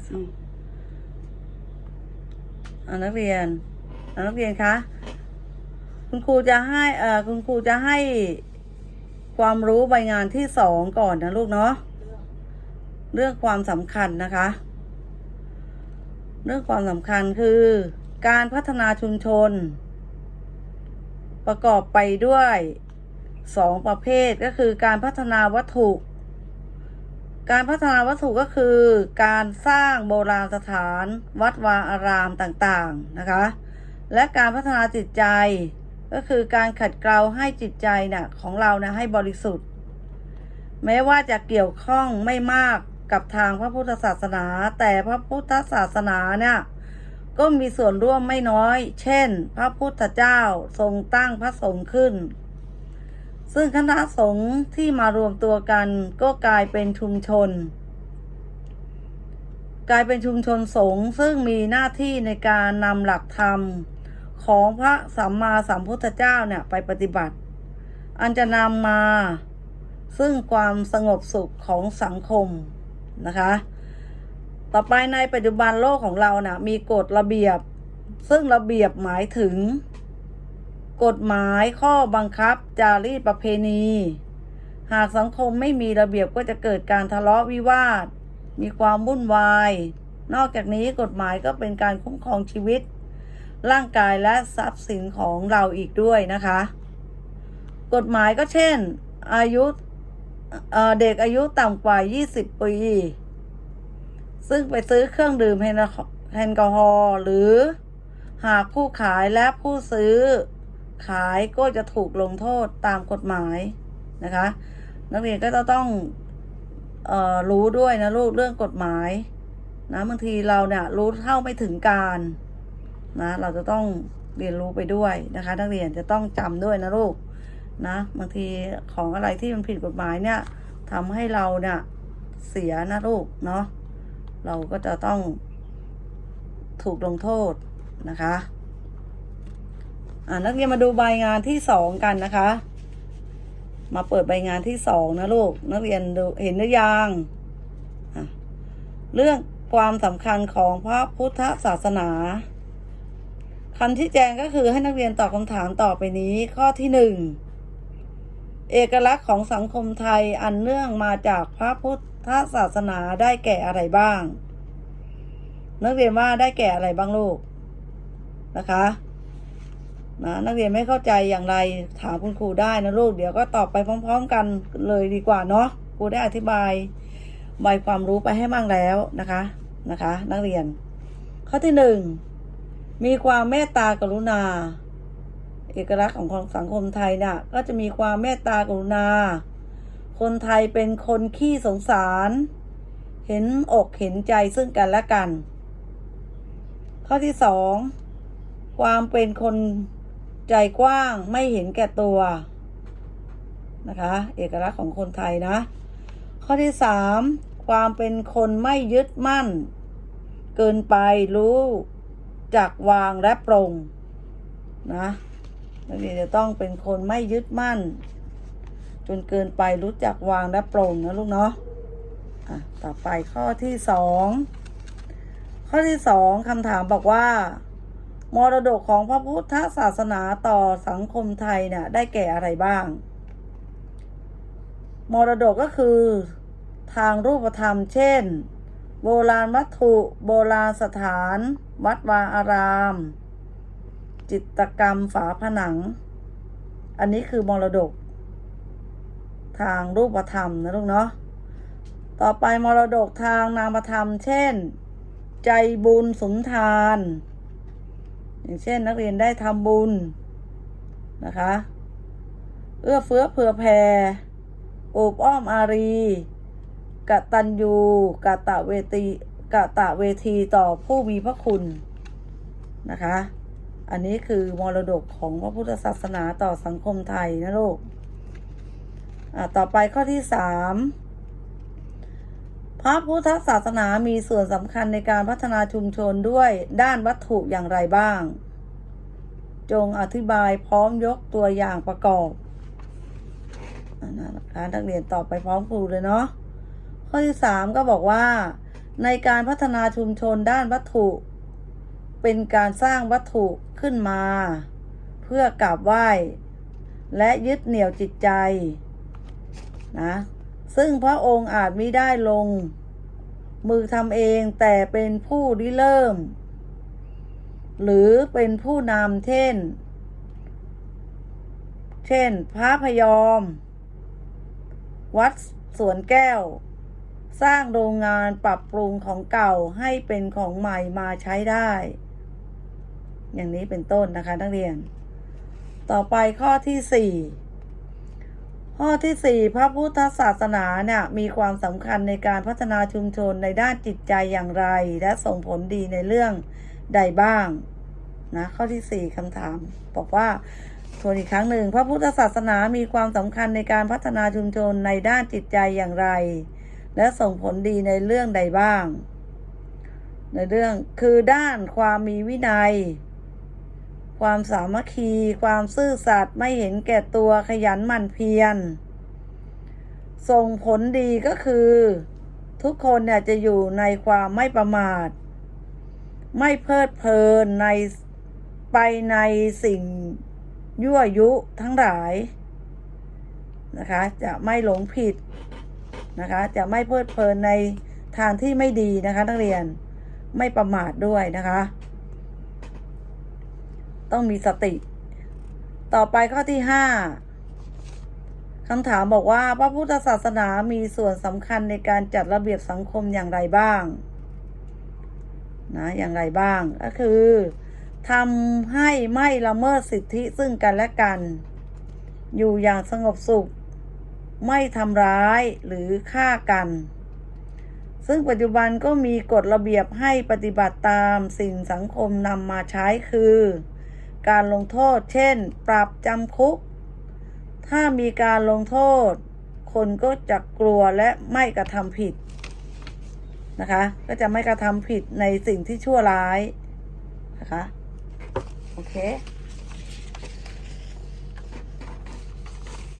ที่สอานักเรียนอ่านักเรียนคะคุณครูจะให้เอ่อคุณครูจะให้ความรู้ใบงานที่สองก่อนนะลูกเนาะเรื่องความสำคัญนะคะ เรื่องความสำคัญคือ การพัฒนาชุมชน ประกอบไปด้วยสองประเภทก็คือการพัฒนาวัตถุ การพัฒนาวัตถุก็คือการสร้างโบราณสถาน วัดวาอารามต่างๆนะคะ และการพัฒนาจิตใจก็คือการขัดเกลาให้จิตใจเนี่ยของเรานี่ยให้บริสุทธิ์ แม้ว่าจะเกี่ยวข้องไม่มากกับทางพระพุทธศาสนา แต่พระพุทธศาสนาเนี่ยก็มีส่วนร่วมไม่น้อย เช่น พระพุทธเจ้าทรงตั้งพระสงฆ์ขึ้น ซึ่งคณะสงฆ์ที่มารวมตัวกันก็กลายเป็นชุมชน กลายเป็นชุมชนสงฆ์ซึ่งมีหน้าที่ในการนำหลักธรรมของพระสัมมาสัมพุทธเจ้าเนี่ยไปปฏิบัติ อันจะนำมาซึ่งความสงบสุขของสังคมนะคะ ต่อไปในปัจจุบันโลกของเรานะ่ะมีกฎระเบียบ ซึ่งระเบียบหมายถึง กฎหมายข้อบังคับ จารีตประเพณี หากสังคมไม่มีระเบียบก็จะเกิดการทะเลาะวิวาท มีความวุ่นวาย นอกจากนี้กฎหมายก็เป็นการคุ้มครองชีวิต ร่างกายและทรัพย์สินของเราอีกด้วยนะคะ กฎหมายก็เช่น อายุเเด็กอายุต่ำกว่า 20 ปี ซึ่งไปซื้อเครื่องดื่มแอลกอฮอล์หรือหากผู้ขายและผู้ซื้อ ขายก็จะถูกลงโทษตามกฎหมายนะคะ นักเรียนก็จะต้องออรู้ด้วยนะลูกเรื่องกฎหมายนะบางทีเราเนี่ยรู้เท่าไม่ถึงการนะเราจะต้องเรียนรู้ไปด้วยนะคะ นักเรียนจะต้องจำด้วยนะลูกนะบางทีของอะไรที่มันผิดกฎหมายเนี่ยทำให้เราเนี่ยเสียนะลูกเนาะเราก็จะต้องถูกลงโทษนะคะ อ่านักเรียนมาดูใบงานที่สองกันนะคะ มาเปิดใบงานที่สองนะลูก นักเรียนดูเห็นหรือยังอะเรื่องความสำคัญของพระพุทธศาสนาคำที่แจงก็คือให้นักเรียนตอบคำถามต่อไปนี้ข้อที่หนึ่งเอกลักษณ์ของสังคมไทยอันเนื่องมาจากพระพุทธศาสนาได้แก่อะไรบ้าง นักเรียนว่าได้แก่อะไรบ้างลูกนะคะ นะนักเรียนไม่เข้าใจอย่างไรถามคุณครูได้นะลูกเดี๋ยวก็ตอบไปพร้อม ๆ กันเลยดีกว่าเนาะครูได้อธิบายใบความรู้ไปให้มั่งแล้วนะคะนะคะ นักเรียน ข้อที่หนึ่งมีความเมตตากรุณา เอกลักษณ์ของสังคมไทยเนี่ยก็จะมีความเมตตากรุณา คนไทยเป็นคนขี้สงสาร เห็นอกเห็นใจซึ่งกันและกัน ข้อที่สองความเป็นคน ใจกว้างไม่เห็นแก่ตัวนะคะ เอกลักษณ์ของคนไทยนะ ข้อที่สามความเป็นคนไม่ยึดมั่น เกินไปรู้จักวางและปรงนะนักเรียนจะต้องเป็นคนไม่ยึดมั่น จนเกินไปรู้จักวางและปรงนะลูกเนาะอะต่อไปข้อที่สองข้อที่สองคำถามบอกว่า มรดกของพระพุทธศาสนาต่อสังคมไทยเนี่ยได้แก่อะไรบ้าง มรดกก็คือ ทางรูปธรรม เช่น โบราณวัตถุโบราณสถาน วัดวาอาราม จิตกรรมฝาผนัง อันนี้คือมรดก ทางรูปธรรมนะลูกเนาะต่อไปมรดกทางนามธรรม เช่น ใจบุญสุนทาน อย่างเช่นนักเรียนได้ทำบุญนะคะ เอื้อเฟื้อเผื่อแผ่โอบอ้อมอารีกตัญญูกะตะเวทีกะตะเวทีต่อผู้มีพระคุณนะคะ อันนี้คือมรดกของพระพุทธศาสนาต่อสังคมไทยนะลูก อะต่อไปข้อที่สาม พระพุทธศาสนามีส่วนสำคัญในการพัฒนาชุมชนด้วยด้านวัตถุอย่างไรบ้าง จงอธิบายพร้อมยกตัวอย่างประกอบอันนั้นนะคะนักเรียนตอบไปพร้อมครูเลยเนาะข้อที่สามก็บอกว่า ในการพัฒนาชุมชนด้านวัตถุ เป็นการสร้างวัตถุขึ้นมา เพื่อกราบไหว้ และยึดเหนี่ยวจิตใจนะ ซึ่งพระองค์อาจมิได้ลง มือทำเองแต่เป็นผู้ริเริ่ม หรือเป็นผู้นำเช่น เช่น พระพยอม วัดสวนแก้ว สร้างโรงงานปรับปรุงของเก่าให้เป็นของใหม่มาใช้ได้ อย่างนี้เป็นต้นนะคะนักเรียน ต่อไปข้อที่สี่ ข้อที่สี่พระพุทธศาสนาเนี่ยมีความสำคัญในการพัฒนาชุมชนในด้านจิตใจอย่างไร และส่งผลดีในเรื่องใดบ้างนะข้อที่สี่คำถาม บอกว่าทวนอีกครั้งหนึ่งพระพุทธศาสนามีความสำคัญในการพัฒนาชุมชนในด้านจิตใจอย่างไร และส่งผลดีในเรื่องใดบ้าง ในเรื่องคือด้านความมีวินัย ความสามัคคี ความซื่อสัตย์ไม่เห็นแก่ตัวขยันหมั่นเพียร ส่งผลดีก็คือ ทุกคนเนี่ยจะอยู่ในความไม่ประมาท ไม่เพลิดเพลินในไปในสิ่งยั่วยุทั้งหลายนะคะ จะไม่หลงผิดนะคะ จะไม่เพลิดเพลินในทางที่ไม่ดีนะคะ นักเรียนไม่ประมาทด้วยนะคะ ต้องมีสติ ต่อไปข้อที่ห้าคำถามบอกว่าพระพุทธศาสนามีส่วนสำคัญในการจัดระเบียบสังคมอย่างไรบ้างนะอย่างไรบ้างก็คือทำให้ไม่ละเมิดสิทธิซึ่งกันและกัน อยู่อย่างสงบสุข ไม่ทำร้ายหรือฆ่ากัน ซึ่งปัจจุบันก็มีกฎระเบียบให้ปฏิบัติตามสิ่งสังคมนำมาใช้คือ การลงโทษ เช่น ปรับจำคุก ถ้ามีการลงโทษ คนก็จะกลัวและไม่กระทำผิดนะคะ ก็จะไม่กระทำผิดในสิ่งที่ชั่วร้ายนะคะ โอเค